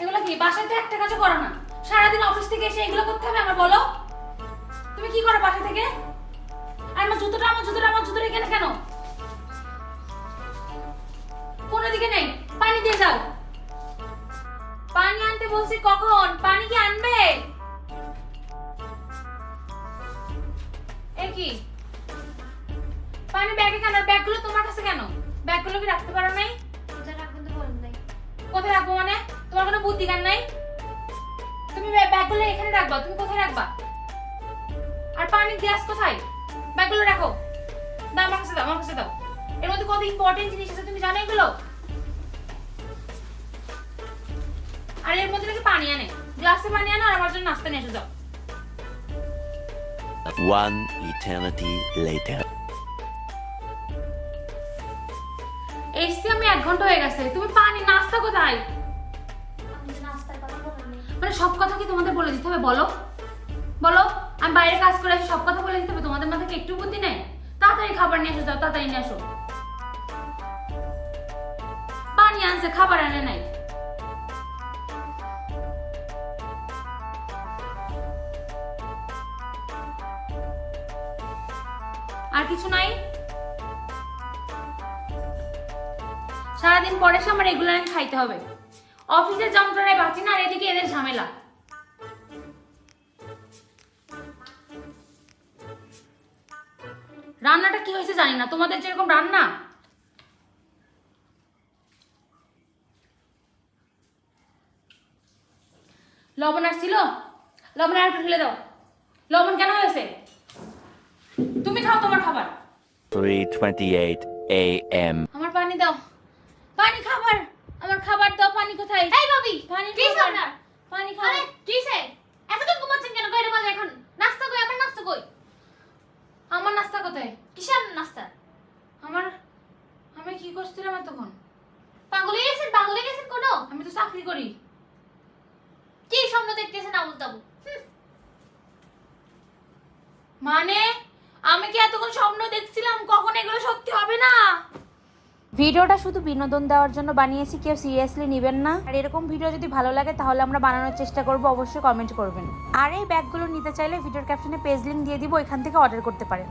এগুলো কি? বাসায় তো একটা কাজও করো না। সারাদিন অফিস থেকে এসে এগুলো করতে হবে? আমার বলো। তুমি কি করো বাসা থেকে? আর আমার জুতোটা আমার জুতোটা আমার জুতোটা এখানে কেন? কোনো দিকে নেই? পানি দিয়ে যাও। পানি আনতে বলছি কখন? পানি কি আনবে? এ কি? পানি ব্যাগে কেন? ব্যাগগুলো তোমার কাছে কেন? ব্যাগগুলো কি রাখতে পারো নাই? কোথায় রাখব মানে? তোমার কোনো বুদ্ধি জ্ঞান নাই? তুমি ব্যাগগুলো এখানে রাখবা তুমি কোথায় রাখবা? আর পানির গ্লাস কোথায়? ব্যাগগুলো রাখো। দাও আমার কাছে দাও আমার কাছে দাও। এর মধ্যে কত ইম্পর্টেন্ট জিনিস আছে তুমি জানো এগুলো? আর এর মধ্যে নাকি পানি আনে। গ্লাসে পানি আনো আর আমার জন্য নাস্তা নিয়ে এসে যাও। One eternity later. এসছি আমি এক ঘণ্টা হয়ে গেছে। তুমি পানি নাস্তা কোথায়? মানে সব কথা কি তোমাদের বলে দিতে হবে? বলো। বলো, আমি বাইরে কাজ করে আসি সব কথা বলে দিতে হবে? তোমাদের মাথায় একটু বুদ্ধি নেই? তাড়াতাড়ি খাবার নিয়ে এসো, যাও, তাড়াতাড়ি নিয়ে আসো পানি আনছে, খাবার আনে নাই। আর কিছু নাই? সারাদিন পরে এসে আমার আমি খাইতে হবে। অফিসের যন্ত্রণায় বাঁচি না আর এদিকে এদের ঝামেলা। রান্নাটা কি হয়েছে জানি না। তোমাদের যেরকম রান্না। লবণ আসছিল? লবণ আর ঢেলে দাও। লবণ কেন হয়েছে? তুমি খাও তোমার খাবার। 3:28 a.m. আমার পানি দাও। পানি খাবার। আমার খাবার দাও পানি কোথায়? এই ভাবি পানি কি। আপনার? পানি আরে খাবার কিসে এতক্ষণ ঘুমাচ্ছেন কেন? কয়টা বাজে এখন? নাস্তা কই? আপনার নাস্তা কই? আমার নাস্তা কোথায়? কিসের নাস্তা? আমার আমি কি করছিলাম এতক্ষণ? পাগলে গেছেন পাগলে গেছেন কোনো? আমি তো চাকরি করি। কি স্বপ্ন দেখতেছেন আবুল তাবু? মানে আমি কি এতক্ষণ স্বপ্ন দেখছিলাম? কখন এগুলো সত্যি হবে না? ভিডিওটা শুধু বিনোদন দেওয়ার জন্য বানিয়েছি, কেউ সিরিয়াসলি নেবেন না। আর এরকম ভিডিও যদি ভালো লাগে, তাহলে আমরা বানানোর চেষ্টা করব, অবশ্যই কমেন্ট করবেন। আর এই ব্যাগগুলো নিতে চাইলে ভিডিওর ক্যাপশনে পেজ লিঙ্ক দিয়ে দিব এখান থেকে অর্ডার করতে পারেন।